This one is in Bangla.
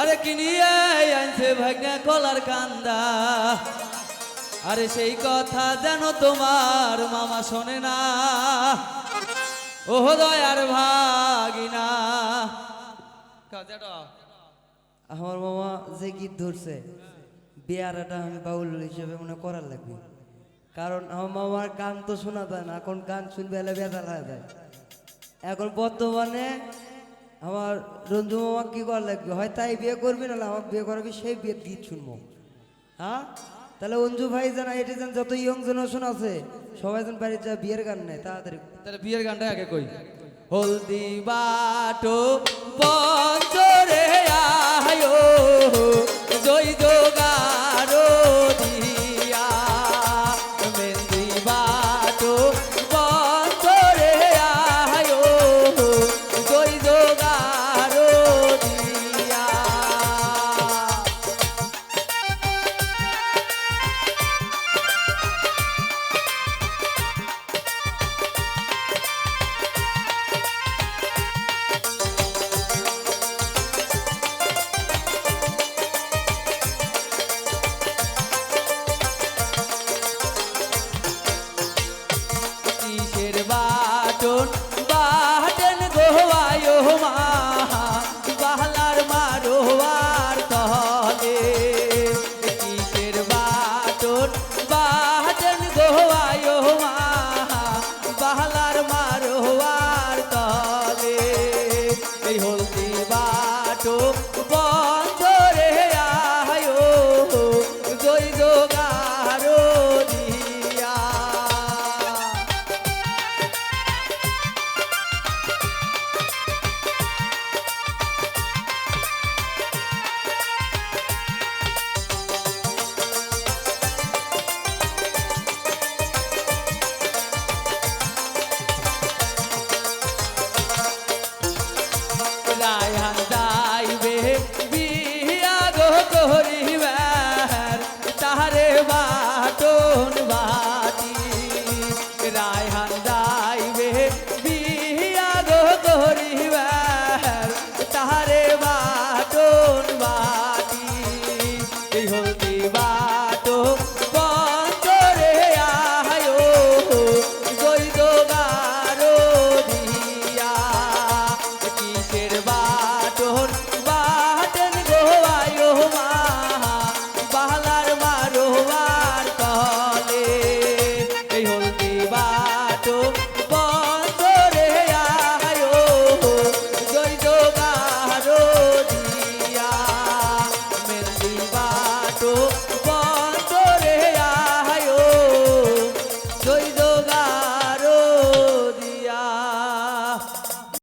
আরে কিনিয়ে আনছে ভাগ্নে কলার কান্দা? আরে সেই কথা যেন তোমার মামা শোনে না। ও দয়ার ভাগিনা। আমার মামা যে গীত ধরছে বিয়ারাটা আমি বাউল হিসেবে মনে করার লাগবে। কারণ আমার মামার গান তো শোনা যায় না এখন গান শুনবে এলে বেদাল হয়ে যায়। এখন বর্তমানে আমার রঞ্জু মামা কি করা লাগবে? হয় তাই বিয়ে করবি নাহলে আমার বিয়ে করাবি, সেই বিয়ে গীত শুনব। হ্যাঁ? তাহলে অঞ্জু ভাই জানা এটি যেন যত ইয়ং জেনারেশন আছে, সবাই যেন বাড়ির যা বিয়ের গান নেয়, তাড়াতাড়ি। তাহলে বিয়ের গানটা আগে কই? হলদি বাটো পঞ্চ 爱。